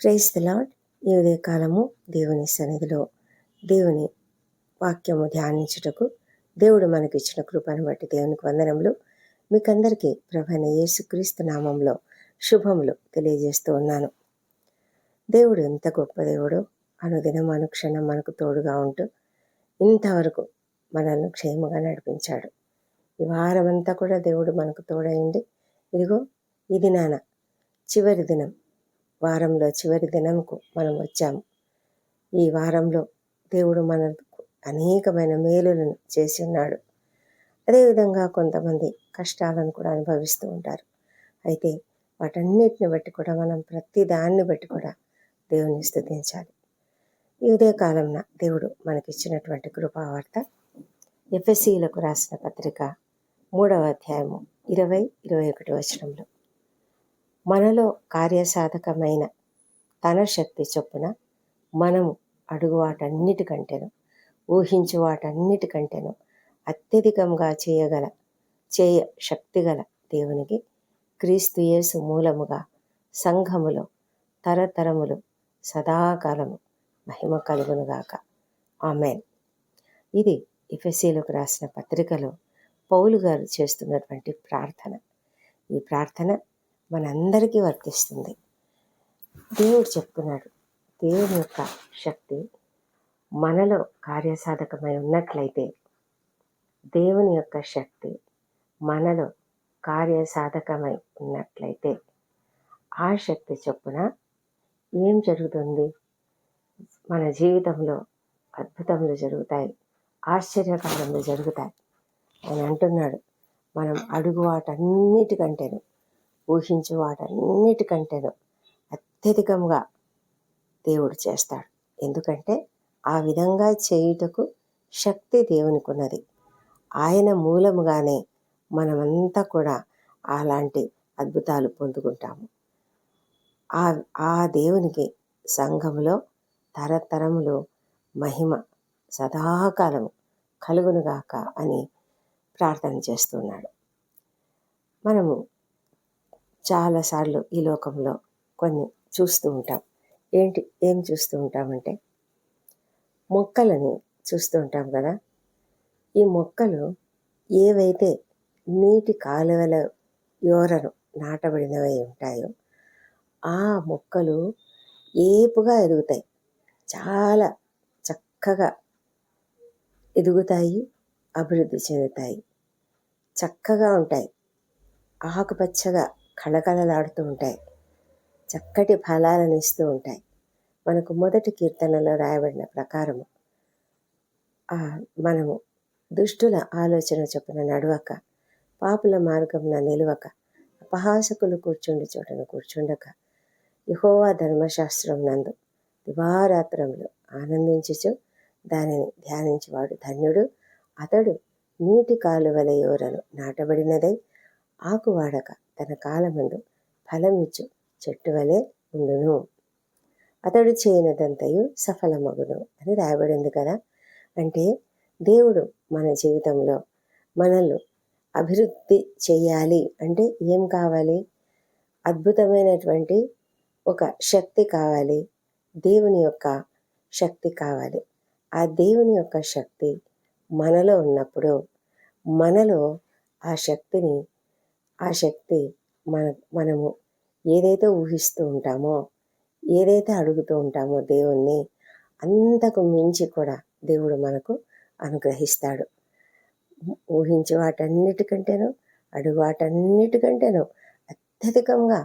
Praise the lord ఈ ఉదయకాలము దేవుని సన్నిధిలో దేవుని వాక్యము ధ్యానించుటకు దేవుడు మనకు ఇచ్చిన కృపను బట్టి దేవునికి వందనములు. మీకందరికీ ప్రభైన యేసుక్రీస్తు నామంలో శుభములు తెలియజేస్తూ ఉన్నాను. దేవుడు ఎంత గొప్ప దేవుడు అనుదినం అనుక్షణం మనకు తోడుగా ఉంటూ ఇంతవరకు మనల్ని క్షేమగా నడిపించాడు. ఈ వారమంతా కూడా దేవుడు మనకు తోడైంది ఇదిగో ఇది నాన చివరి దినం వారంలో చివరి దినంకు మనం వచ్చాము. ఈ వారంలో దేవుడు మనకు అనేకమైన మేలులను చేసి ఉన్నాడు. అదేవిధంగా కొంతమంది కష్టాలను కూడా అనుభవిస్తూ ఉంటారు. అయితే వాటన్నిటిని బట్టి కూడా మనం ప్రతి దాన్ని బట్టి కూడా దేవుని స్థుతించాలి. ఈ ఉదయకాలంన దేవుడు మనకిచ్చినటువంటి కృపావార్త ఎఫ్ఎస్సీలకు రాసిన పత్రిక మూడవ అధ్యాయము ఇరవై ఇరవై ఒకటి వచనంలో. మనలో కార్యసాధకమైన తన శక్తి చొప్పున మనము అడుగు వాటన్నిటికంటేను ఊహించు వాటన్నిటికంటేను అత్యధికంగా చేయగల చేయ శక్తిగల దేవునికి క్రీస్తు యేసు మూలముగా సంఘములో తరతరములు సదాకాలము మహిమ కలుగునుగాక ఆమెన్. ఇది ఇఫెసీలకు రాసిన పత్రికలో పౌలు గారు చేస్తున్నటువంటి ప్రార్థన. ఈ ప్రార్థన మనందరికీ వర్తిస్తుంది. దేవుడు చెప్తున్నాడు దేవుని యొక్క శక్తి మనలో కార్యసాధకమై ఉన్నట్లయితే దేవుని యొక్క శక్తి మనలో కార్యసాధకమై ఉన్నట్లయితే ఆ శక్తి చొప్పున ఏం జరుగుతుంది? మన జీవితంలో అద్భుతములు జరుగుతాయి ఆశ్చర్యకాలంలో జరుగుతాయి ఆయన అంటున్నాడు. మనం అడుగు వాటన్నిటికంటేను ఊహించి వాటన్నిటికంటేను అత్యధికంగా దేవుడు చేస్తాడు. ఎందుకంటే ఆ విధంగా చేయుటకు శక్తి దేవునికి ఉన్నది ఆయన మూలముగానే మనమంతా కూడా అలాంటి అద్భుతాలు పొందుకుంటాము. ఆ ఆ దేవునికి సంఘములో తరతరములు మహిమ సదాకాలము కలుగునుగాక అని ప్రార్థన చేస్తున్నాడు. మనము చాలాసార్లు ఈ లోకంలో కొన్ని చూస్తూ ఉంటాం. ఏంటి? ఏం చూస్తూ ఉంటామంటే మొక్కలని చూస్తూ ఉంటాం కదా. ఈ మొక్కలు ఏవైతే నీటి కాలువల యోరను నాటబడినవి ఉంటాయో ఆ మొక్కలు ఏపుగా ఎదుగుతాయి. చాలా చక్కగా ఎదుగుతాయి అభివృద్ధి చెందుతాయి. చక్కగా ఉంటాయి. ఆకుపచ్చగా కళకళలాడుతూ ఉంటాయి. చక్కటి ఫలాలను ఇస్తూ ఉంటాయి. మనకు మొదటి కీర్తనలో రాయబడిన ప్రకారము మనము దుష్టుల ఆలోచన చొప్పున నడవక పాపుల మార్గంన నిలవక అపహాసకులు కూర్చుండి చోటన కూర్చుండక యహోవా ధర్మశాస్త్రం నందు దివారాత్రములు ఆనందించుచు దానిని ధ్యానించేవాడు ధన్యుడు. అతడు నీటి కాలువల యోరను నాటబడినదై ఆకువాడక తన కాలమందు ఫలమిచ్చు చెట్టు వలె ఉండును. అతడు చేయనదంతయు సఫలమగును అని రాయబడింది కదా. అంటే దేవుడు మన జీవితంలో మనల్ని అభివృద్ధి చేయాలి అంటే ఏం కావాలి? అద్భుతమైనటువంటి ఒక శక్తి కావాలి. దేవుని యొక్క శక్తి కావాలి. ఆ దేవుని యొక్క శక్తి మనలో ఉన్నప్పుడు మనలో ఆ శక్తిని ఆ శక్తి మన మనము ఏదైతే ఊహిస్తూ ఉంటామో ఏదైతే అడుగుతూ ఉంటామో దేవుణ్ణి అంతకు మించి కూడా దేవుడు మనకు అనుగ్రహిస్తాడు. ఊహించి వాటన్నిటికంటేనో అడుగు వాటన్నిటికంటేనో అత్యధికంగా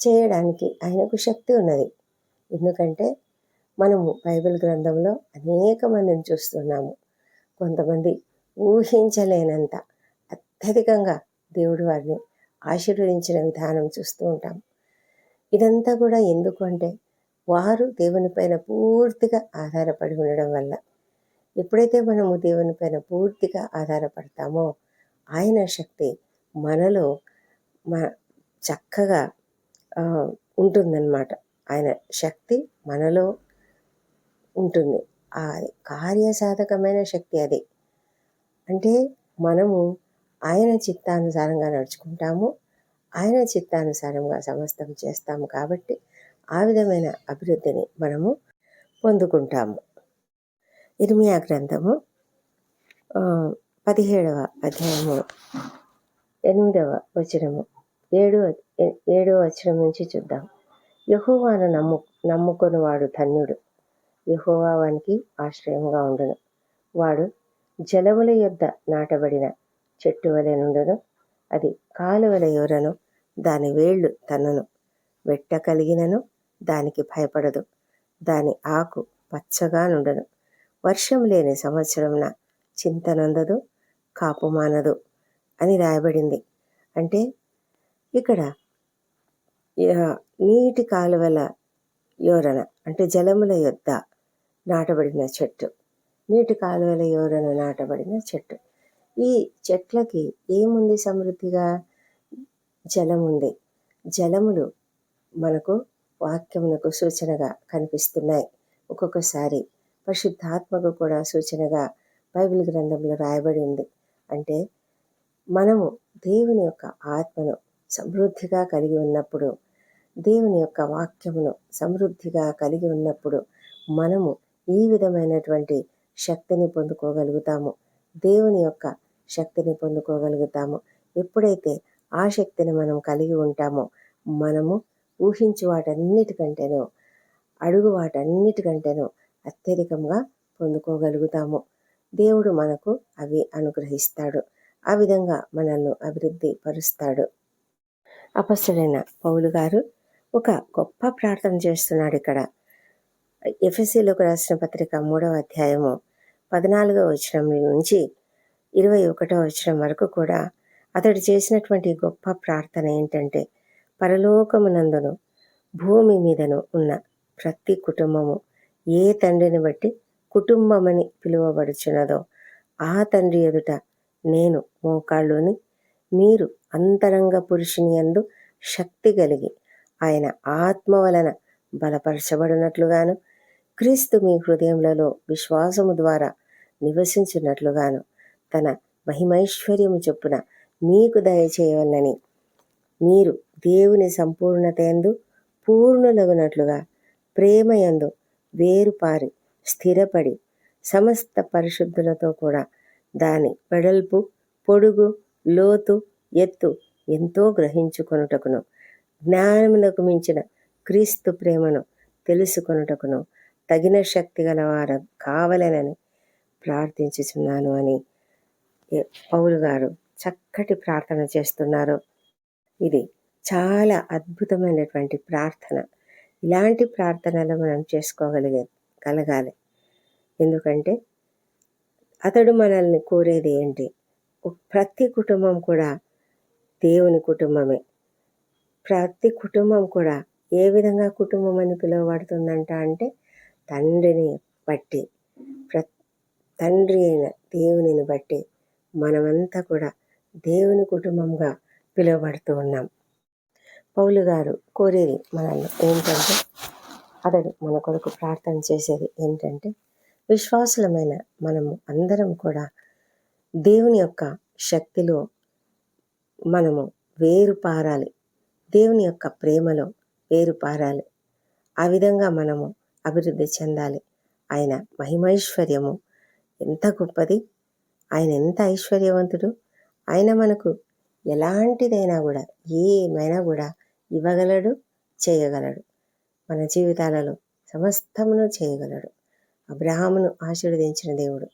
చేయడానికి ఆయనకు శక్తి ఉన్నది. ఎందుకంటే మనము బైబిల్ గ్రంథంలో అనేక మందిని చూస్తున్నాము. కొంతమంది ఊహించలేనంత అత్యధికంగా దేవుడు వారిని ఆశీర్వదించిన విధానం చూస్తూ ఉంటాం. ఇదంతా కూడా ఎందుకు అంటే వారు దేవునిపైన పూర్తిగా ఆధారపడి ఉండడం వల్ల. ఎప్పుడైతే మనము దేవునిపైన పూర్తిగా ఆధారపడతామో ఆయన శక్తి మనలో మ చక్కగా ఉంటుందన్నమాట. ఆయన శక్తి మనలో ఉంటుంది. ఆ కార్యసాధకమైన శక్తి అది. అంటే మనము ఆయన చిత్తానుసారంగా నడుచుకుంటాము. ఆయన చిత్తానుసారంగా సమస్తం చేస్తాము కాబట్టి ఆ విధమైన అభివృద్ధిని మనము పొందుకుంటాము. ఇర్మియా గ్రంథము పదిహేడవ అధ్యాయము ఎనిమిదవ వచనము ఏడు ఏడవ వచనం నుంచి చూద్దాం. యహోవాను నమ్ము నమ్ముకొని వాడు ధన్యుడు. యహోవా వానికి ఆశ్రయంగా ఉండును. వాడు జలముల యొద్ద నాటబడిన చెట్టు వలె నుండును అది కాలువల ఎవరను దాని వేళ్ళు తనను వెట్ట కలిగినను దానికి భయపడదు. దాని ఆకు పచ్చగా నుండును. వర్షం లేని సంవత్సరంన చింతనందదు కాపు మానదు అని రాయబడింది. అంటే ఇక్కడ నీటి కాలువల యోరణ అంటే జలముల యొద్ద నాటబడిన చెట్టు. నీటి కాలువల యోరణ నాటబడిన చెట్టు. ఈ చెట్లకి ఏముంది సమృద్ధిగా? జలం ఉంది జలములు మనకు వాక్యమునకు సూచనగా కనిపిస్తున్నాయి. ఒక్కొక్కసారి పరిశుద్ధాత్మకు కూడా సూచనగా బైబిల్ గ్రంథంలో రాయబడి ఉంది. అంటే మనము దేవుని యొక్క ఆత్మను సమృద్ధిగా కలిగి ఉన్నప్పుడు దేవుని యొక్క వాక్యమును సమృద్ధిగా కలిగి ఉన్నప్పుడు మనము ఈ విధమైనటువంటి శక్తిని పొందుకోగలుగుతాము. దేవుని యొక్క శక్తిని పొందుకోగలుగుతాము. ఎప్పుడైతే ఆ శక్తిని మనం కలిగి ఉంటామో మనము ఊహించు వాటన్నిటికంటేనో అడుగు వాటన్నిటికంటేనో అత్యధికంగా పొందుకోగలుగుతాము. దేవుడు మనకు అవి అనుగ్రహిస్తాడు. ఆ విధంగా మనల్ని అభివృద్ధి పరుస్తాడు అపస్సులైన పౌలు గారు ఒక గొప్ప ప్రార్థన చేస్తున్నాడు ఇక్కడ. ఎఫ్ఎస్సీలోకి రాసిన పత్రిక మూడవ అధ్యాయము పద్నాలుగవ వచనం నుంచి ఇరవై ఒకటో వచనం వరకు కూడా అతడు చేసినటువంటి గొప్ప ప్రార్థన ఏంటంటే పరలోకమునందును భూమి మీదను ఉన్న ప్రతి కుటుంబము ఏ తండ్రిని బట్టి కుటుంబమని పిలువబడుచున్నదో ఆ తండ్రి ఎదుట నేను మోకాళ్ళుని మీరు అంతరంగ పురుషుని యందు శక్తి కలిగి ఆయన ఆత్మ వలన బలపరచబడినట్లుగాను క్రీస్తు మీ హృదయములలో విశ్వాసము ద్వారా నివసించినట్లుగాను తన మహిమైశ్వర్యము చొప్పున మీకు దయచేయవలనని. మీరు దేవుని సంపూర్ణత యందు పూర్ణులగునట్లుగా ప్రేమయందు వేరుపారి స్థిరపడి సమస్త పరిశుద్ధులతో కూడా దాని వెడల్పు పొడుగు లోతు ఎత్తు ఎంతో గ్రహించుకొనుటకును జ్ఞానమునకు మించిన క్రీస్తు ప్రేమను తెలుసుకొనుటకును తగిన శక్తి గలవారు కావలెనని ప్రార్థించుచున్నాను అని పౌలు గారు చక్కటి ప్రార్థన చేస్తున్నారు. ఇది చాలా అద్భుతమైనటువంటి ప్రార్థన. ఇలాంటి ప్రార్థనలు మనం చేసుకోగలిగే కలగాలి. ఎందుకంటే అతడు మనల్ని కోరేది ఏంటి? ప్రతి కుటుంబం కూడా దేవుని కుటుంబమే. ప్రతి కుటుంబం కూడా ఏ విధంగా కుటుంబం అని పిలువబడుతుందంట అంటే తండ్రిని బట్టి ప్ర తండ్రి అయిన దేవునిని బట్టి మనమంతా కూడా దేవుని కుటుంబంగా పిలువబడుతూ ఉన్నాం. పౌలు గారు కోరేది మనల్ని ఏంటంటే అతడు మన కొరకు ప్రార్థన చేసేది ఏంటంటే విశ్వాసులమైన మనము అందరం కూడా దేవుని యొక్క శక్తిలో మనము వేరు పారాలి. దేవుని యొక్క ప్రేమలో వేరు పారాలి. ఆ విధంగా మనము అభివృద్ధి చెందాలి. ఆయన మహిమైశ్వర్యము ఎంత గొప్పది. ఆయన ఎంత ఐశ్వర్యవంతుడు. ఆయన మనకు ఎలాంటిదైనా కూడా ఏమైనా కూడా ఇవ్వగలడు చేయగలడు. మన జీవితాలలో సమస్తమును చేయగలడు. అబ్రహామును ఆశీర్వదించిన దేవుడు.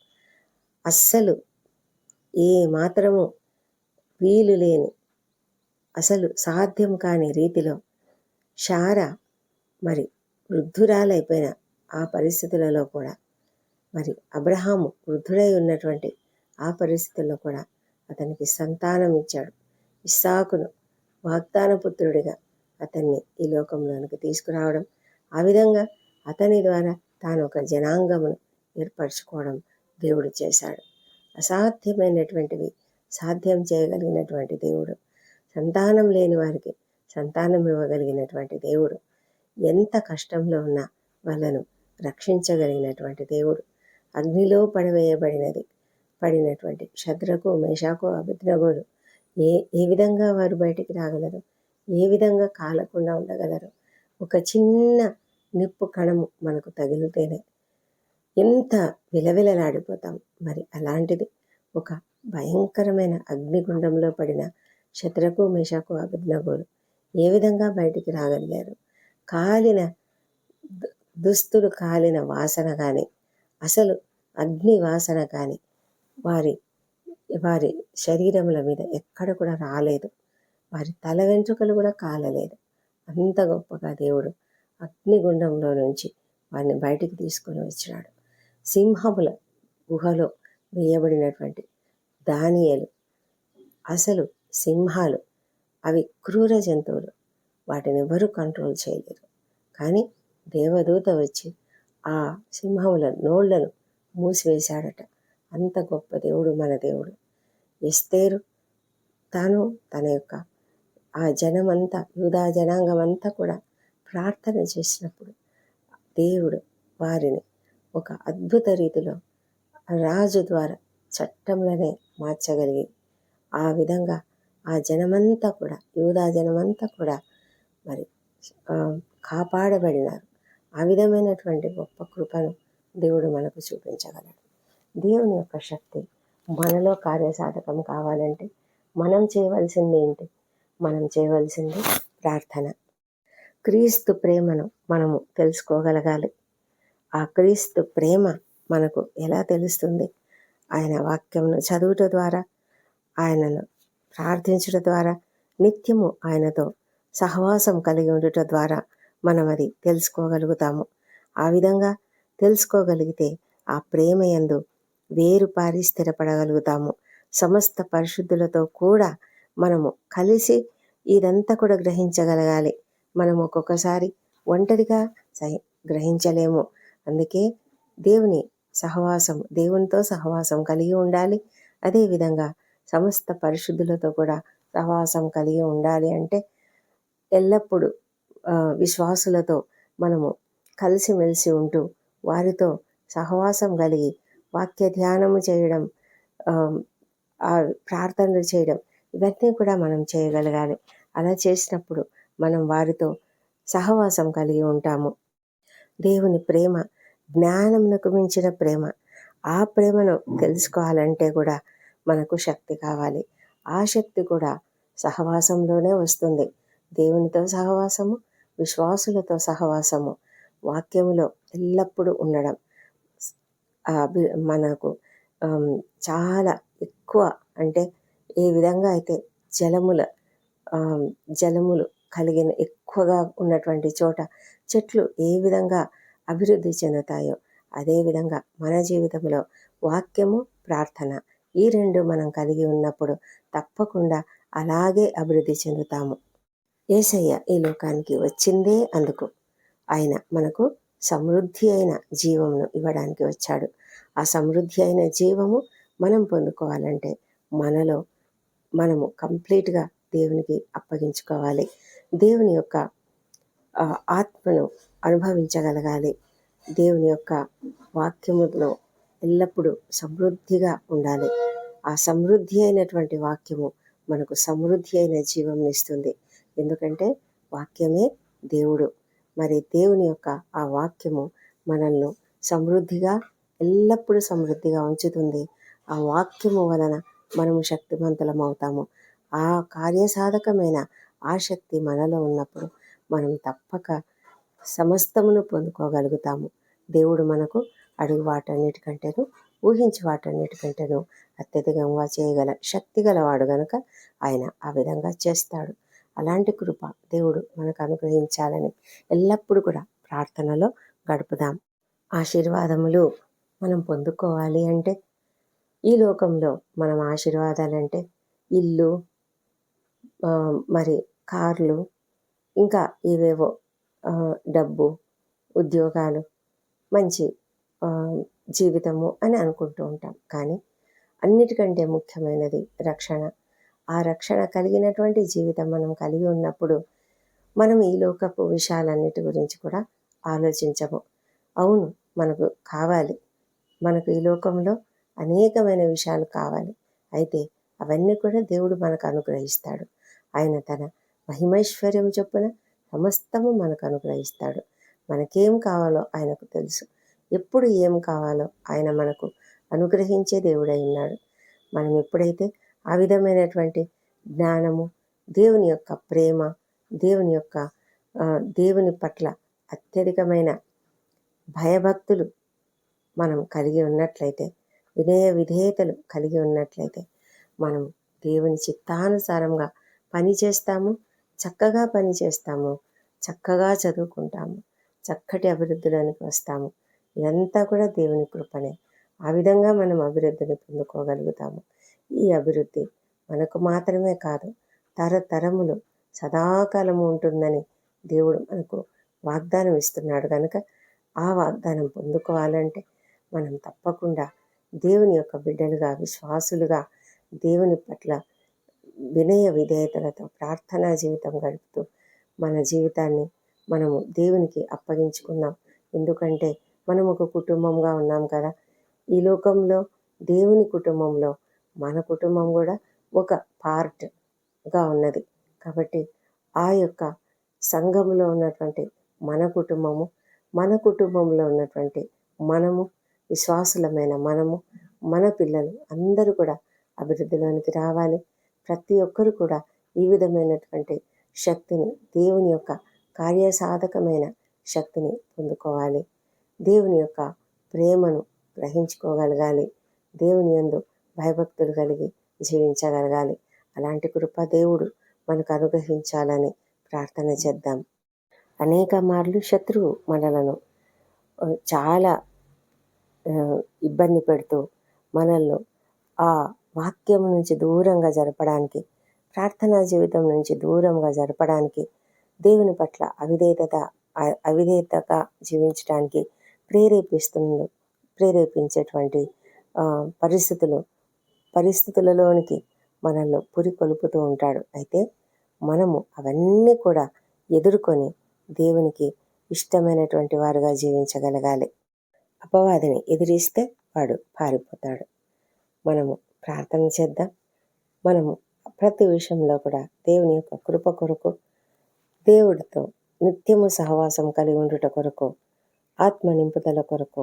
అస్సలు ఏ మాత్రము వీలు లేని అసలు సాధ్యం కాని రీతిలో శారా మరి వృద్ధురాలైపోయిన ఆ పరిస్థితులలో కూడా మరి అబ్రహాము వృద్ధుడై ఉన్నటువంటి ఆ పరిస్థితుల్లో కూడా అతనికి సంతానం ఇచ్చాడు. ఇస్సాకును వాగ్దాన పుత్రుడిగా అతన్ని ఈ లోకంలోనికి తీసుకురావడం ఆ విధంగా అతని ద్వారా తాను ఒక జనాంగమును ఏర్పరచుకోవడం దేవుడు చేశాడు. అసాధ్యమైనటువంటివి సాధ్యం చేయగలిగినటువంటి దేవుడు సంతానం లేని వారికి సంతానం ఇవ్వగలిగినటువంటి దేవుడు ఎంత కష్టంలో ఉన్నా వాళ్ళను రక్షించగలిగినటువంటి దేవుడు అగ్నిలో పడవేయబడినది పడినటువంటి శద్రకు మేషాకు అభిజ్ఞగోలు ఏ ఏ విధంగా వారు బయటికి రాగలరు? ఏ విధంగా కాలకుండా ఉండగలరు? ఒక చిన్న నిప్పు కణము మనకు తగిలితేనే ఎంత విలవిలలాడిపోతాం. మరి అలాంటిది ఒక భయంకరమైన అగ్నిగుండంలో పడిన శత్రకు మేషకు అభిజ్ఞగుడు ఏ విధంగా బయటికి రాగలిగారు? కాలిన దు- దుస్తులు కాలిన వాసన కానీ అసలు అగ్ని వాసన కానీ వారి వారి శరీరముల మీద ఎక్కడ కూడా రాలేదు. వారి తల వెంట్రుకలు కూడా కాలలేదు. అంత గొప్పగా దేవుడు అగ్నిగుండంలో నుంచి వారిని బయటికి తీసుకొని వచ్చినాడు. సింహముల గుహలో వేయబడినటువంటి దానియలు అసలు సింహాలు అవి క్రూర జంతువులు. వాటిని ఎవరు కంట్రోల్ చేయలేరు కానీ దేవదూత వచ్చి ఆ సింహముల నోళ్ళను మూసివేశాడట. అంత గొప్ప దేవుడు మన దేవుడు. ఎస్తేరు తాను తన యొక్క ఆ జనమంతా యూదా జనాంగం అంతా కూడా ప్రార్థన చేసినప్పుడు దేవుడు వారిని ఒక అద్భుత రీతిలో రాజు ద్వారా చట్టంలోనే మార్చగలిగి ఆ విధంగా ఆ జనమంతా కూడా యూదా జనమంతా కూడా మరి కాపాడబడినారు. ఆ విధమైనటువంటి గొప్ప కృపను దేవుడు మనకు చూపించగలడు. దేవుని యొక్క శక్తి మనలో కార్యసాధకం కావాలంటే మనం చేయవలసింది ఏంటి? మనం చేయవలసింది ప్రార్థన. క్రీస్తు ప్రేమను మనము తెలుసుకోగలగాలి. ఆ క్రీస్తు ప్రేమ మనకు ఎలా తెలుస్తుంది? ఆయన వాక్యంను చదువుట ద్వారా ఆయనను ప్రార్థించడం ద్వారా నిత్యము ఆయనతో సహవాసం కలిగి ఉండట ద్వారా మనం అది తెలుసుకోగలుగుతాము. ఆ విధంగా తెలుసుకోగలిగితే ఆ ప్రేమ యందు వేరుపారి స్థిరపడగలుగుతాము. సమస్త పరిశుద్ధులతో కూడా మనము కలిసి ఇదంతా కూడా గ్రహించగలగాలి. మనం ఒక్కొక్కసారి ఒంటరిగా గ్రహించలేము. అందుకే దేవుని సహవాసం దేవునితో సహవాసం కలిగి ఉండాలి. అదేవిధంగా సమస్త పరిశుద్ధులతో కూడా సహవాసం కలిగి ఉండాలి అంటే ఎల్లప్పుడూ విశ్వాసులతో మనము కలిసిమెలిసి ఉంటూ వారితో సహవాసం కలిగి వాక్య ధ్యానము చేయడం ప్రార్థనలు చేయడం ఇవన్నీ కూడా మనం చేయగలగాలి. అలా చేసినప్పుడు మనం వారితో సహవాసం కలిగి ఉంటాము. దేవుని ప్రేమ జ్ఞానమునకు మించిన ప్రేమ. ఆ ప్రేమను తెలుసుకోవాలంటే కూడా మనకు శక్తి కావాలి. ఆ శక్తి కూడా సహవాసంలోనే వస్తుంది. దేవునితో సహవాసము విశ్వాసులతో సహవాసము వాక్యములో ఎల్లప్పుడూ ఉండడం. అభి- మనకు చాలా ఎక్కువ అంటే ఏ విధంగా అయితే జలముల జలములు కలిగిన ఎక్కువగా ఉన్నటువంటి చోట చెట్లు ఏ విధంగా అభివృద్ధి చెందుతాయో అదేవిధంగా మన జీవితంలో వాక్యము ప్రార్థన ఈ రెండు మనం కలిగి ఉన్నప్పుడు తప్పకుండా అలాగే అభివృద్ధి చెందుతాము. ఏసయ్య ఈ లోకానికి వచ్చిందే అందుకు. ఆయన మనకు సమృద్ధి అయిన జీవమును ఇవ్వడానికి వచ్చాడు. ఆ సమృద్ధి అయిన జీవము మనం పొందుకోవాలంటే మనలో మనము కంప్లీట్గా దేవునికి అప్పగించుకోవాలి. దేవుని యొక్క ఆత్మను అనుభవించగలగాలి. దేవుని యొక్క వాక్యములో ఎల్లప్పుడూ సమృద్ధిగా ఉండాలి. ఆ సమృద్ధి అయినటువంటి వాక్యము మనకు సమృద్ధి అయిన జీవం ఇస్తుంది. ఎందుకంటే వాక్యమే దేవుడు. మరి దేవుని యొక్క ఆ వాక్యము మనల్ని సమృద్ధిగా ఎల్లప్పుడూ సమృద్ధిగా ఉంచుతుంది. ఆ వాక్యము వలన మనము శక్తివంతులం అవుతాము. ఆ కార్యసాధకమైన ఆ శక్తి మనలో ఉన్నప్పుడు మనం తప్పక సమస్తమును పొందుకోగలుగుతాము. దేవుడు మనకు అడుగు వాటన్నిటికంటేను ఊహించి వాటన్నిటికంటేను అత్యధికంగా చేయగల శక్తి గలవాడు గనుక ఆయన ఆ విధంగా చేస్తాడు. అలాంటి కృప దేవుడు మనకు అనుగ్రహించాలని ఎల్లప్పుడూ కూడా ప్రార్థనలో గడుపుదాం. ఆశీర్వాదములు మనం పొందుకోవాలి అంటే ఈ లోకంలో మనం ఆశీర్వాదాలంటే ఇల్లు మరి కార్లు ఇంకా ఇవేవో డబ్బు ఉద్యోగాలు మంచి జీవితము అని అనుకుంటూ ఉంటాం. కానీ అన్నిటికంటే ముఖ్యమైనది రక్షణ. ఆ రక్షణ కలిగినటువంటి జీవితం మనం కలిగి ఉన్నప్పుడు మనం ఈ లోకపు విషయాలన్నిటి గురించి కూడా ఆలోచించము. అవును మనకు కావాలి. మనకు ఈ లోకంలో అనేకమైన విషయాలు కావాలి. అయితే అవన్నీ కూడా దేవుడు మనకు అనుగ్రహిస్తాడు. ఆయన తన మహిమైశ్వర్యం చొప్పున సమస్తము మనకు అనుగ్రహిస్తాడు. మనకేం కావాలో ఆయనకు తెలుసు. ఎప్పుడు ఏం కావాలో ఆయన మనకు అనుగ్రహించే దేవుడై ఉన్నాడు. మనం ఎప్పుడైతే ఆ విధమైనటువంటి జ్ఞానము దేవుని యొక్క ప్రేమ దేవుని యొక్క దేవుని పట్ల అత్యధికమైన భయభక్తులు మనం కలిగి ఉన్నట్లయితే వినయ విధేయతలు కలిగి ఉన్నట్లయితే మనం దేవుని చిత్తానుసారంగా పని చేస్తాము చక్కగా పని చేస్తాము చక్కగా చదువుకుంటాము చక్కటి అభివృద్ధిలోనికి వస్తాము. ఇదంతా కూడా దేవుని కృపనే. ఆ విధంగా మనం అభివృద్ధిని పొందుకోగలుగుతాము. ఈ అభివృద్ధి మనకు మాత్రమే కాదు తరతరములు సదాకాలము ఉంటుందని దేవుడు మనకు వాగ్దానం ఇస్తున్నాడు కనుక ఆ వాగ్దానం పొందుకోవాలంటే మనం తప్పకుండా దేవుని యొక్క బిడ్డలుగా విశ్వాసులుగా దేవుని పట్ల వినయ విధేయతలతో ప్రార్థనా జీవితం గడుపుతూ మన జీవితాన్ని మనము దేవునికి అప్పగించుకున్నాం. ఎందుకంటే మనం ఒక కుటుంబంగా ఉన్నాం కదా. ఈ లోకంలో దేవుని కుటుంబంలో మన కుటుంబం కూడా ఒక పార్ట్గా ఉన్నది. కాబట్టి ఆ యొక్క సంఘంలో ఉన్నటువంటి మన కుటుంబము మన కుటుంబంలో ఉన్నటువంటి మనము విశ్వాసులమైన మనము మన పిల్లలు అందరూ కూడా అభివృద్ధిలోనికి రావాలి. ప్రతి ఒక్కరు కూడా ఈ విధమైనటువంటి శక్తిని దేవుని యొక్క కార్యసాధకమైన శక్తిని పొందుకోవాలి. దేవుని యొక్క ప్రేమను గ్రహించుకోగలగాలి. దేవుని యందు భయభక్తులు కలిగి జీవించగలగాలి. అలాంటి కృప దేవుడు మనకు అనుగ్రహించాలని ప్రార్థన చేద్దాం. అనేక మార్లు శత్రువు మనలను చాలా ఇబ్బంది పెడుతూ మనల్ని ఆ వాక్యం నుంచి దూరంగా జరపడానికి ప్రార్థనా జీవితం నుంచి దూరంగా జరపడానికి దేవుని పట్ల అవిధేయత అవిధేయతగా జీవించడానికి ప్రేరేపిస్తుంది ప్రేరేపించేటువంటి పరిస్థితులు పరిస్థితులలోనికి మనల్ని పురి కొలుపుతూ ఉంటాడు. అయితే మనము అవన్నీ కూడా ఎదుర్కొని దేవునికి ఇష్టమైనటువంటి వారుగా జీవించగలగాలి. అపవాదిని ఎదిరిస్తే వాడు పారిపోతాడు. మనము ప్రార్థన చేద్దాం. మనము ప్రతి విషయంలో కూడా దేవుని యొక్క కృప కొరకు దేవుడితో నిత్యము సహవాసం కలిగి ఉండుట కొరకు ఆత్మ నింపుదల కొరకు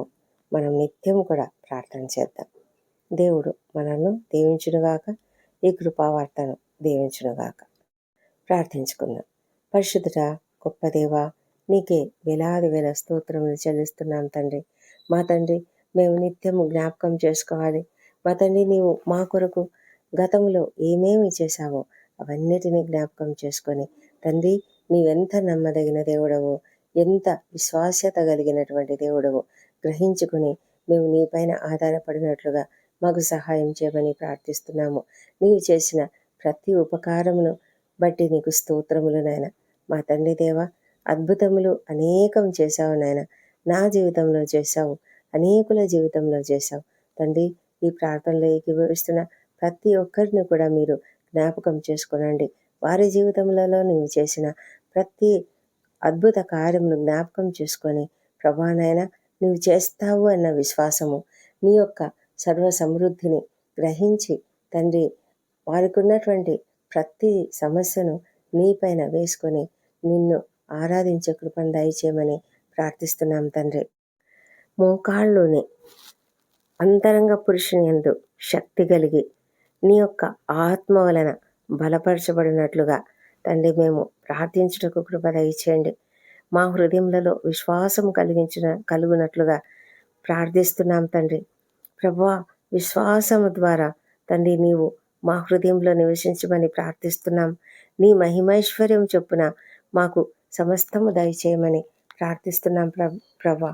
మనం నిత్యం కూడా ప్రార్థన చేద్దాం. దేవుడు మనల్ని దీవించునుగాక ఈ కృపావార్తను దీవించునుగాక. ప్రార్థించుకుందాం. పరిశుద్ధుడ గొప్ప దేవ నీకే వేలాది వేల స్తోత్రములు చెల్లిస్తున్నాం తండ్రి. మా తండ్రి మేము నిత్యము జ్ఞాపకం చేసుకోవాలి. మా తండ్రి నీవు మా కొరకు గతంలో ఏమేమి చేశావో అవన్నిటినీ జ్ఞాపకం చేసుకొని తండ్రి నీవెంత నమ్మదగిన దేవుడవో ఎంత విశ్వాస్యత కలిగినటువంటి దేవుడవో గ్రహించుకుని మేము నీపైన ఆధారపడినట్లుగా మాకు సహాయం చేయమని ప్రార్థిస్తున్నాము. నీవు చేసిన ప్రతి ఉపకారమును బట్టి నీకు స్తోత్రములు నాయన. మా తండ్రి దేవ అద్భుతములు అనేకం చేశావు నాయన. నా జీవితంలో చేశావు అనేకుల జీవితంలో చేశావు. తండ్రి ఈ ప్రార్థనలో ఏకీభవిస్తున్న ప్రతి ఒక్కరిని కూడా మీరు జ్ఞాపకం చేసుకోనండి. వారి జీవితంలో నువ్వు చేసిన ప్రతి అద్భుత కార్యమును జ్ఞాపకం చేసుకొని ప్రభానైనా నువ్వు చేస్తావు అన్న విశ్వాసము నీ యొక్క సర్వ సమృద్ధిని గ్రహించి తండ్రి వారికి ఉన్నటువంటి ప్రతి సమస్యను నీపైన వేసుకొని నిన్ను ఆరాధించే కృపను దయచేయమని ప్రార్థిస్తున్నాం తండ్రి. మోకాళ్ళలోని అంతరంగ పురుషుని ఎందు శక్తి కలిగి నీ యొక్క ఆత్మ వలన బలపరచబడినట్లుగా తండ్రి మేము ప్రార్థించుటకు కృప దయచేయండి. మా హృదయములలో విశ్వాసం కలిగించిన కలుగునట్లుగా ప్రార్థిస్తున్నాం తండ్రి. ప్రభా విశ్వాసము ద్వారా తండ్రి నీవు మా హృదయంలో నివసించమని ప్రార్థిస్తున్నాం. నీ మహిమైశ్వర్యం చొప్పున మాకు సమస్తము దయచేయమని ప్రార్థిస్తున్నాం ప్ర ప్రభా.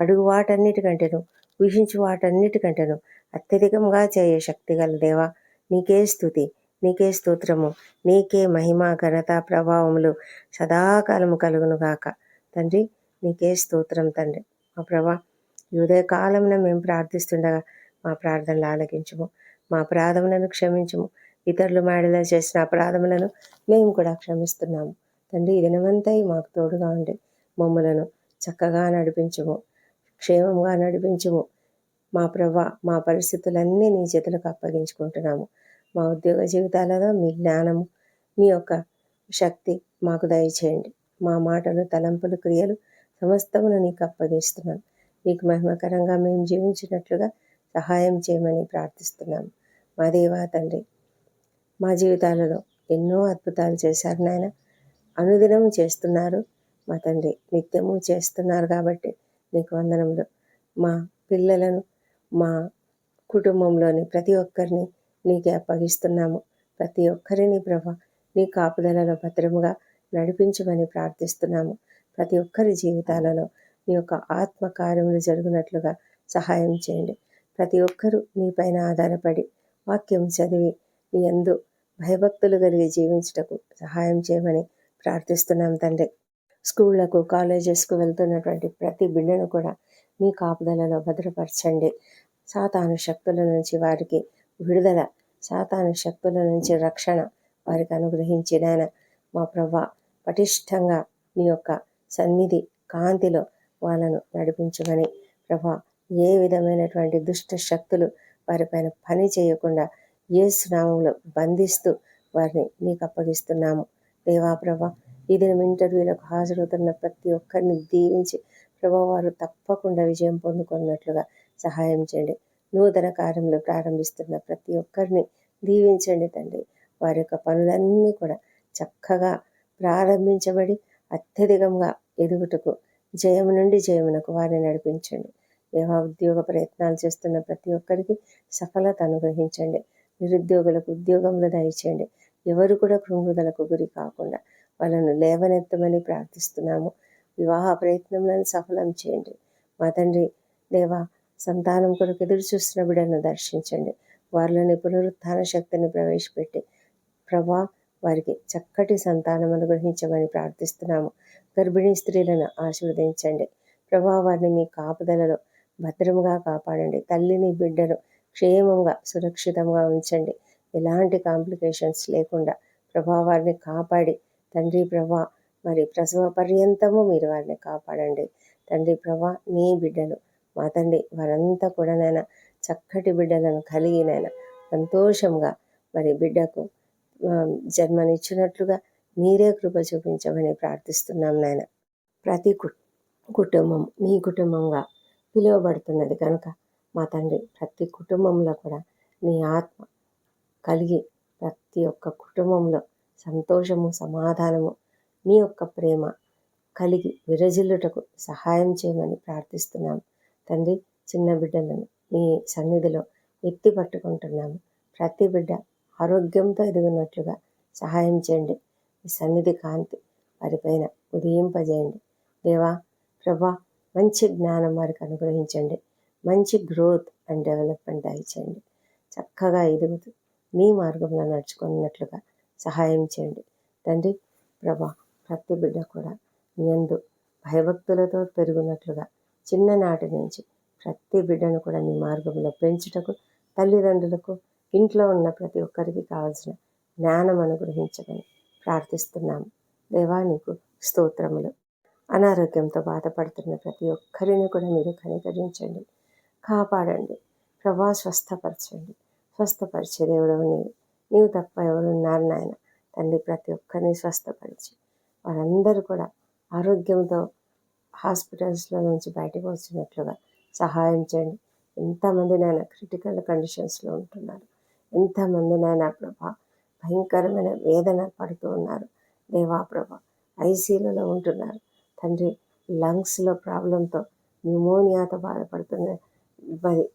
అడుగు వాటన్నిటికంటేను ఊహించు వాటన్నిటికంటేను అత్యధికంగా చేయ శక్తి గల దేవా నీకే స్థుతి నీకే స్తోత్రము నీకే మహిమ ఘనత ప్రభావములు సదాకాలము కలుగునుగాక. తండ్రి నీకే స్తోత్రం తండ్రి. మా ప్రభా యుదయకాలమున మేము ప్రార్థిస్తుండగా మా ప్రార్థనలు ఆలకించము మా అపరాధములను క్షమించము. ఇతరులు మాడిలో చేసిన అపరాధములను మేము కూడా క్షమిస్తున్నాము. తండ్రి ఈ మాకు తోడుగా ఉండి మమ్మలను చక్కగా నడిపించము క్షేమంగా నడిపించము. మా ప్రభ మా పరిస్థితులన్నీ నీ చేతులకు అప్పగించుకుంటున్నాము. మా ఉద్యోగ జీవితాలలో మీ జ్ఞానము మీ యొక్క శక్తి మాకు దయచేయండి. మా మాటలు తలంపులు క్రియలు సమస్తమును నీకు అప్పగిస్తున్నాం. నీకు మహిమకరంగా మేము జీవించినట్లుగా సహాయం చేయమని ప్రార్థిస్తున్నాము మా దేవా తండ్రి మా జీవితాలలో ఎన్నో అద్భుతాలు చేశారు నాయన. అనుదినము చేస్తున్నారు మా తండ్రి నిత్యము చేస్తున్నారు కాబట్టి నీకు వందనములు. మా పిల్లలను మా కుటుంబంలోని ప్రతి ఒక్కరిని నీకే అప్పగిస్తున్నాము. ప్రతి ఒక్కరిని ప్రభ నీ కాపుదలలో భద్రముగా నడిపించమని ప్రార్థిస్తున్నాము. ప్రతి ఒక్కరి జీవితాలలో నీ యొక్క ఆత్మ కార్యములు జరుగునట్లుగా సహాయం చేయండి. ప్రతి ఒక్కరూ నీపైన ఆధారపడి వాక్యం చదివి నీ అందు భయభక్తులు కలిగి జీవించుటకు సహాయం చేయమని ప్రార్థిస్తున్నాం తండ్రి. స్కూళ్ళకు కాలేజెస్కు వెళ్తున్నటువంటి ప్రతి బిడ్డను కూడా మీ కాపుదలలో భద్రపరచండి. సాతాను శక్తుల నుంచి వారికి విడుదల సాతాను శక్తుల నుంచి రక్షణ వారికి అనుగ్రహించిన మా ప్రభా పటిష్టంగా నీ యొక్క సన్నిధి కాంతిలో వాళ్ళను నడిపించమని ప్రభా ఏ విధమైనటువంటి దుష్ట శక్తులు వారిపైన పని చేయకుండా ఏ స్నామంలో బంధిస్తూ వారిని నీకు అప్పగిస్తున్నాము. దేవా ప్రభా ఈ దినం ఇంటర్వ్యూలకు హాజరవుతున్న ప్రతి ఒక్కరిని దీవించి ప్రభా వారు తప్పకుండా విజయం పొందుకున్నట్లుగా సహాయం చేయండి. నూతన కార్యంలో ప్రారంభిస్తున్న ప్రతి ఒక్కరిని దీవించండి తండ్రి. వారి యొక్క పనులన్నీ కూడా చక్కగా ప్రారంభించబడి అత్యధికంగా ఎదుగుటకు జయము నుండి జయమునకు వారిని నడిపించండి. దేవా ఉద్యోగ ప్రయత్నాలు చేస్తున్న ప్రతి ఒక్కరికి సఫలత అనుగ్రహించండి. నిరుద్యోగులకు ఉద్యోగములు దయచేయండి ఎవరు కూడా కృంగుదలకు గురి కాకుండా వాళ్ళను లేవనెత్తమని ప్రార్థిస్తున్నాము. వివాహ ప్రయత్నములను సఫలం చేయండి. మా తండ్రి దేవా సంతానం కొరకు ఎదురు చూస్తున్న బిడ్డను దర్శించండి. వారిలోని పునరుత్థాన శక్తిని ప్రవేశపెట్టి ప్రభా వారికి చక్కటి సంతానం అనుగ్రహించమని ప్రార్థిస్తున్నాము. గర్భిణీ స్త్రీలను ఆశీర్వదించండి. ప్రభా వారిని మీ కాపుదలలో భద్రముగా కాపాడండి. తల్లిని బిడ్డను క్షేమంగా సురక్షితంగా ఉంచండి. ఎలాంటి కాంప్లికేషన్స్ లేకుండా ప్రభా వారిని కాపాడి. తండ్రి ప్రభా మరి ప్రసవ పర్యంతము మీరు వారిని కాపాడండి. తండ్రి ప్రభా నీ బిడ్డలు మా తండ్రి వారంతా కూడా నాయన చక్కటి బిడ్డలను కలిగి సంతోషంగా మరి బిడ్డకు జన్మనిచ్చినట్లుగా మీరే కృప చూపించమని ప్రార్థిస్తున్నాం నాయన. ప్రతి కుటుంబం నీ కుటుంబంగా పిలువబడుతున్నది కనుక మా తండ్రి ప్రతి కుటుంబంలో కూడా నీ ఆత్మ కలిగి ప్రతి ఒక్క కుటుంబంలో సంతోషము సమాధానము నీ యొక్క ప్రేమ కలిగి విరజిల్లుటకు సహాయం చేయమని ప్రార్థిస్తున్నాము తండ్రి చిన్న బిడ్డలను నీ సన్నిధిలో ఎత్తి పట్టుకుంటున్నాము. ప్రతి బిడ్డ ఆరోగ్యంతో ఎదిగినట్లుగా సహాయం చేయండి. మీ సన్నిధి కాంతి వారిపైన ఉదయింపజేయండి. దేవా ప్రభా మంచి జ్ఞానం వారికి అనుగ్రహించండి. మంచి గ్రోత్ అండ్ డెవలప్మెంట్ దయచేయండి. చక్కగా ఎదుగుతూ నీ మార్గంలో నడుచుకున్నట్లుగా సహాయం చేయండి. తండ్రి ప్రభా ప్రతి బిడ్డ కూడా మీ భయభక్తులతో పెరుగునట్లుగా చిన్ననాటి నుంచి ప్రతి బిడ్డను కూడా నీ మార్గంలో పెంచుటకు తల్లిదండ్రులకు ఇంట్లో ఉన్న ప్రతి ఒక్కరికి కావాల్సిన జ్ఞానం అనుగ్రహించమని ప్రార్థిస్తున్నాము. దేవానికి స్తోత్రములు. అనారోగ్యంతో బాధపడుతున్న ప్రతి ఒక్కరిని కూడా మీరు కనికరించండి. కాపాడండి. ప్రభా స్వస్థపరచండి. స్వస్థపరిచే దేవుడవు నీవు. నీవు తప్ప ఎవరున్నారు నాయన. తండ్రి ప్రతి ఒక్కరిని స్వస్థపరిచి వారందరూ కూడా ఆరోగ్యంతో హాస్పిటల్స్లో నుంచి బయటకు వచ్చినట్లుగా సహాయం చేయండి. ఎంతమంది నాయన క్రిటికల్ కండిషన్స్లో ఉంటున్నారు. ఎంతమంది నాయన ప్రభ. భయంకరమైన వేదన పడుతూ ఉన్నారు. దేవా ప్రభ ఐసీలలో ఉంటున్నారు. తండ్రి లంగ్స్లో ప్రాబ్లంతో న్యూమోనియాతో బాధపడుతున్న మరి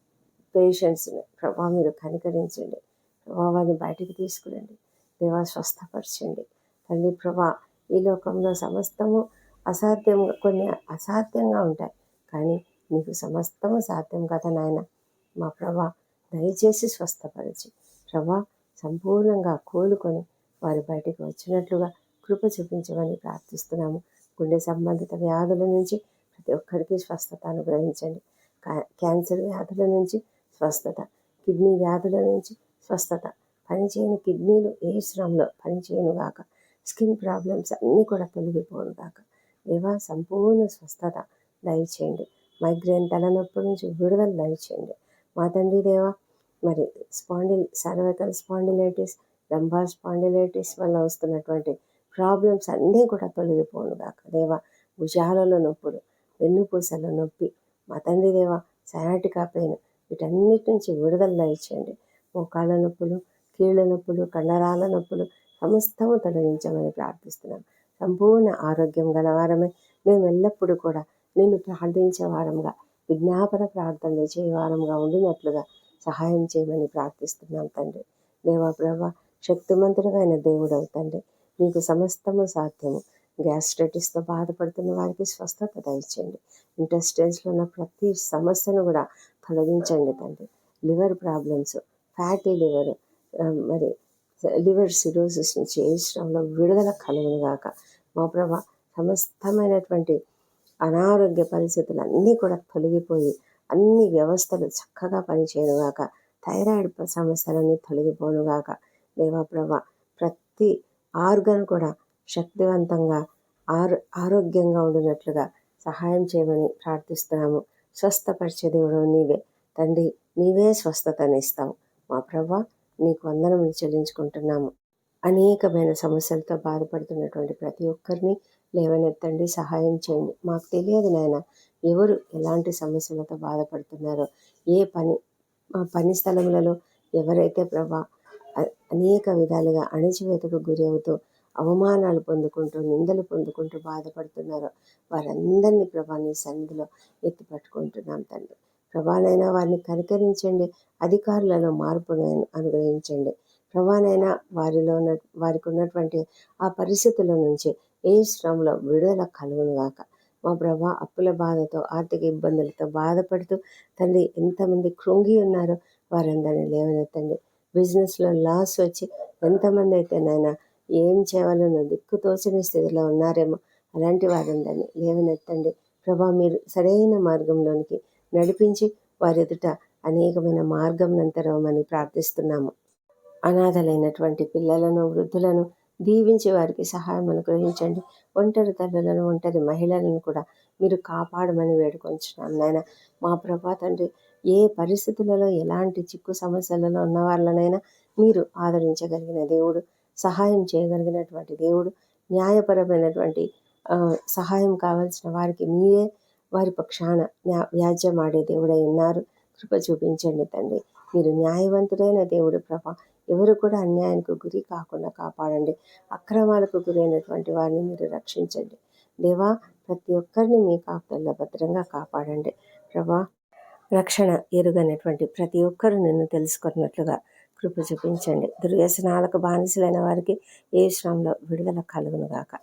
పేషెంట్స్ని ప్రభా మీరు కనికరించండి. ప్రభావాన్ని బయటికి తీసుకురండి. దేవా స్వస్థపరచండి. తండ్రి ప్రభా ఈ లోకంలో సమస్తము అసాధ్యంగా కొన్ని అసాధ్యంగా ఉంటాయి. కానీ నీకు సమస్తము సాధ్యం కదా నాయన. మా ప్రభా దయచేసి స్వస్థపరిచి. ప్రభా సంపూర్ణంగా కోలుకొని వారు బయటకు వచ్చినట్లుగా కృప చూపించమని ప్రార్థిస్తున్నాము. గుండె సంబంధిత వ్యాధుల నుంచి ప్రతి ఒక్కరికి స్వస్థత అనుగ్రహించండి. క్యాన్సర్ వ్యాధుల నుంచి స్వస్థత కిడ్నీ వ్యాధుల నుంచి స్వస్థత పనిచేయని కిడ్నీలు ఏ శ్రమలో పనిచేయను గాక. స్కిన్ ప్రాబ్లమ్స్ అన్నీ కూడా తొలగిపోను గాక. దేవా సంపూర్ణ స్వస్థత దయచేయండి. మైగ్రేన్ తలనొప్పి నుంచి విడుదల దయచేయండి. మా తండ్రి దేవా మరి spondyl cervical spondylitis lumbar spondylitis వల్ల వస్తున్నటువంటి ప్రాబ్లమ్స్ అన్నీ కూడా తొలగిపోను కాక దేవా భుజాలలో నొప్పులు వెన్నుపూసల నొప్పి మా తండ్రి దేవ సయాటికా పెయిన్ వీటన్నిటి నుంచి విడుదల ఇచ్చేయండి మోకాళ్ళ నొప్పులు కీళ్ళ నొప్పులు కండరాల నొప్పులు సమస్తము తొలగించమని ప్రార్థిస్తున్నాం. సంపూర్ణ ఆరోగ్యం గలవారమే. మేము ఎల్లప్పుడూ కూడా నిన్ను ప్రార్థించే వారంగా విజ్ఞాపన ప్రార్థనలు చేయవారంగా ఉండినట్లుగా సహాయం చేయమని ప్రార్థిస్తున్నాం తండ్రి. దేవా ప్రభా శక్తిమంతుడమైన దేవుడవు తండ్రి. నీకు సమస్తము సాధ్యము. గ్యాస్ట్రైటిస్తో బాధపడుతున్న వారికి స్వస్థత దయచేయండి. ఇంటెస్టైన్స్లో ఉన్న ప్రతి సమస్యను కూడా తొలగించండి తండ్రి. లివర్ ప్రాబ్లమ్స్ ఫ్యాటీ లివర్ మరి లివర్ సిరోసిస్ నుంచి ఏ శ్రమంలో విడుదల కలుగును గాక. మా ప్రభా సమస్తమైనటువంటి అనారోగ్య పరిస్థితులు అన్నీ కూడా తొలగిపోయి అన్ని వ్యవస్థలు చక్కగా పనిచేయనుగాక. థైరాయిడ్ సమస్యలన్నీ తొలగిపోనుగాక. దేవాప్రభ ప్రతి ఆర్గన్ కూడా శక్తివంతంగా ఆరో ఆరోగ్యంగా ఉండినట్లుగా సహాయం చేయమని ప్రార్థిస్తున్నాము. స్వస్థపరిచే దేవుడు నీవే. తండ్రి నీవే స్వస్థతనిస్తావు. మా ప్రభ నీకు వందనములు చెల్లించుకుంటున్నాము. అనేకమైన సమస్యలతో బాధపడుతున్నటువంటి ప్రతి ఒక్కరిని లేవనెత్తండి సహాయం చేయండి. మాకు తెలియదు నాయన ఎవరు ఎలాంటి సమస్యలతో బాధపడుతున్నారో. ఏ పని పని స్థలములలో ఎవరైతే ప్రభా అనేక విధాలుగా అణిచివేతకు గురి అవుతూ అవమానాలు పొందుకుంటూ నిందలు పొందుకుంటూ బాధపడుతున్నారో వారందరినీ ప్రభా నీ సన్నిధిలో ఎత్తి పట్టుకుంటున్నాం తండ్రి ప్రభానైనా వారిని కనికరించండి. అధికారులలో మార్పును అనుగ్రహించండి. ప్రభానైనా వారిలో ఉన్న వారికి ఉన్నటువంటి ఆ పరిస్థితుల నుంచి ఏ శ్రమలో విడుదల కలుగునుగాక మా ప్రభా అప్పుల బాధతో ఆర్థిక ఇబ్బందులతో బాధపడుతూ తండ్రి ఎంతమంది కృంగి ఉన్నారో వారందరినీ లేవనెత్తండి. బిజినెస్లో లాస్ వచ్చి ఎంతమంది అయితే నాయన ఏం చేయాలనో దిక్కు తోచని స్థితిలో ఉన్నారేమో అలాంటి వారందరినీ లేవనెత్తండి. ప్రభా మీరు సరైన మార్గంలోనికి నడిపించి వారి ఎదుట అనేకమైన మార్గం నంతరమని ప్రార్థిస్తున్నాము. అనాథలైనటువంటి పిల్లలను వృద్ధులను దీవించి వారికి సహాయం అనుగ్రహించండి. ఒంటరి తల్లులను ఒంటరి మహిళలను కూడా మీరు కాపాడమని వేడుకొంచున్నాం నాయన. మా ప్రభా తండ్రి ఏ పరిస్థితులలో ఎలాంటి చిక్కు సమస్యలలో ఉన్న వాళ్ళనైనా మీరు ఆదరించగలిగిన దేవుడు సహాయం చేయగలిగినటువంటి దేవుడు న్యాయపరమైనటువంటి సహాయం కావాల్సిన వారికి మీరే వారి పక్షాన వ్యాజ్యమాడే దేవుడై ఉన్నారు. కృప చూపించండి తండ్రి. మీరు న్యాయవంతుడైన దేవుడు ప్రభా. ఎవరు కూడా అన్యాయానికి గురి కాకుండా కాపాడండి. అక్రమాలకు గురైనటువంటి వారిని మీరు రక్షించండి. దేవా ప్రతి ఒక్కరిని మీ కాపుదల్లో భద్రంగా కాపాడండి. ప్రభా రక్షణ ఎరుగనటువంటి ప్రతి ఒక్కరు నిన్ను తెలుసుకున్నట్లుగా కృప చూపించండి. దుర్వ్యసనాలకు బానిసలైన వారికి ఏ శ్రమంలో విడుదల కలుగునుగాక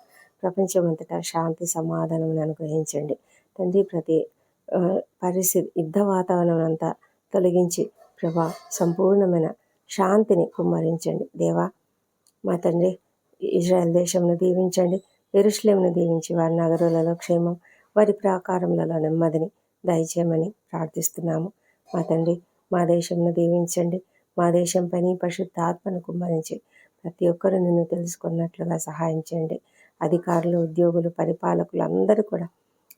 ప్రపంచమంతటా శాంతి సమాధానం అనుగ్రహించండి. తండ్రి ప్రతి పరిస్థితి యుద్ధ వాతావరణం అంతా తొలగించి ప్రభా సంపూర్ణమైన శాంతిని కుమ్మరించండి. దేవా మా తండ్రి ఇజ్రాయెల్ దేశంను దీవించండి. ఎరుశ్లేమును దీవించి వారి నగరులలో క్షేమం వారి ప్రాకారములలో నెమ్మదిని దయచేయమని ప్రార్థిస్తున్నాము. మా తండ్రి మా దేశంను దీవించండి. మా దేశం పని పరిశుద్ధ ఆత్మను కుమ్మరించి ప్రతి ఒక్కరు నిన్ను తెలుసుకున్నట్లుగా సహాయం చేయండి. అధికారులు ఉద్యోగులు పరిపాలకులు అందరూ కూడా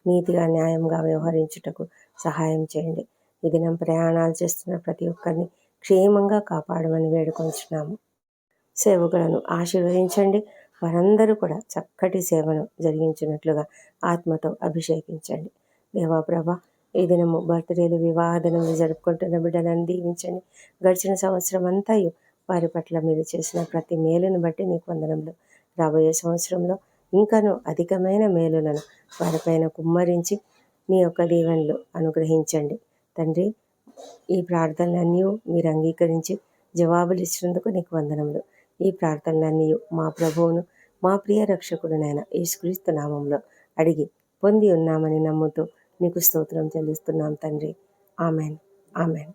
నీతిగా న్యాయంగా వ్యవహరించుటకు సహాయం చేయండి. ఈ దినం ప్రయాణాలు చేస్తున్న ప్రతి ఒక్కరిని క్షేమంగా కాపాడమని వేడుకొంచున్నాము. సేవకులను ఆశీర్వదించండి. వారందరూ కూడా చక్కటి సేవను జరిగించినట్లుగా ఆత్మతో అభిషేకించండి. దేవాప్రభ ఈ దినము బర్త్డేలు వివాహ దినములు జరుపుకుంటున్న బిడ్డలను దీవించండి. గడిచిన సంవత్సరం అంతా వారి పట్ల మీరు చేసిన ప్రతి మేలును బట్టి నీకు వందనములు. రాబోయే సంవత్సరంలో ఇంకను అధికమైన మేలులను వారిపైన కుమ్మరించి నీ యొక్క దీవెనలు అనుగ్రహించండి. తండ్రి ఈ ప్రార్థనలన్నీ మీరు అంగీకరించి జవాబులు ఇచ్చినందుకు నీకు వందనములు. ఈ ప్రార్థనలన్నీ మా ప్రభువును మా ప్రియ రక్షకుడునైన యేసుక్రీస్తు నామంలో అడిగి పొంది ఉన్నామని నమ్ముతూ నీకు స్తోత్రం చెల్లిస్తున్నాం తండ్రి. ఆమెన్. ఆమెన్.